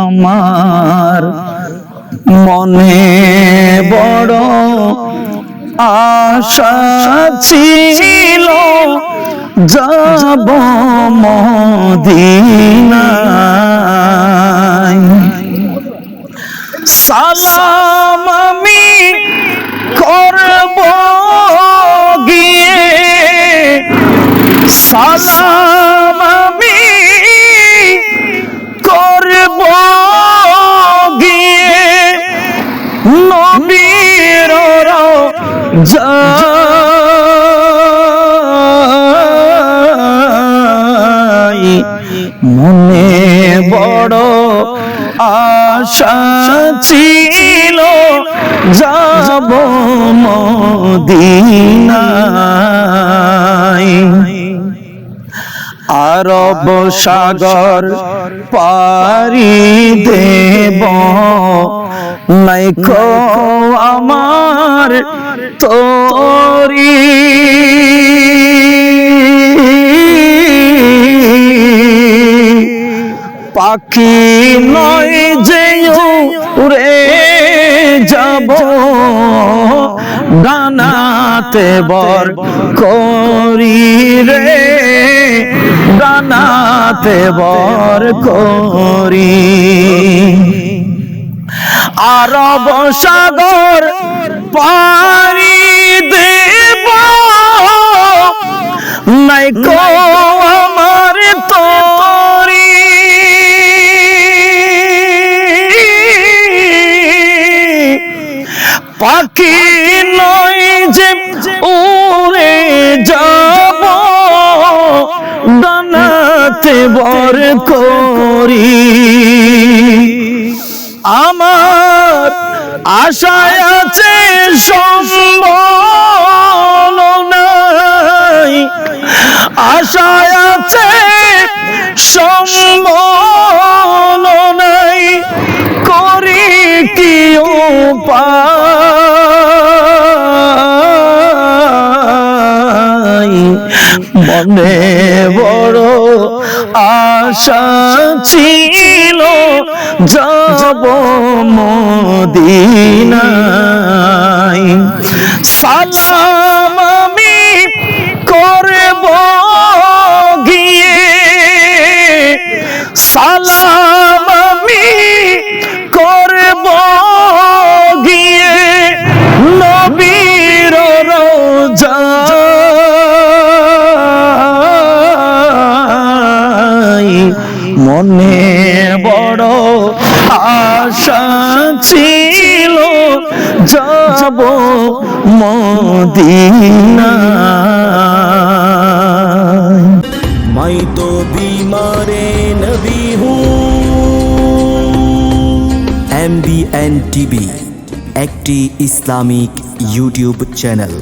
আমার মনে বড় আশা ছিল যাব মদিনায়। সালাম আমি করব গিয়ে। সালাম যাই মনে বড় আশা ছিল যাব মদিনায়। আরব সাগর পারি দেব নাইকো আমার তোরি। পাখি নয় যে উড়ে যাব, ডানাতে বর করি রে, ডানাতে বর করি। আরব সাগর পারি পাখি নয় যে উড়ে যাব। ডানাতে বর করি। আমার আশায় আছে সম্বল আশায় আছে সম্বল মনে বড় আশা ছিল যাব মদিনায়। সালাম মনে বড় আশা ছিল, যাব মদিনা মাই তো বিমারে নবী হু। এমবিএন টিভি, একটি ইসলামিক ইউটিউব চ্যানেল।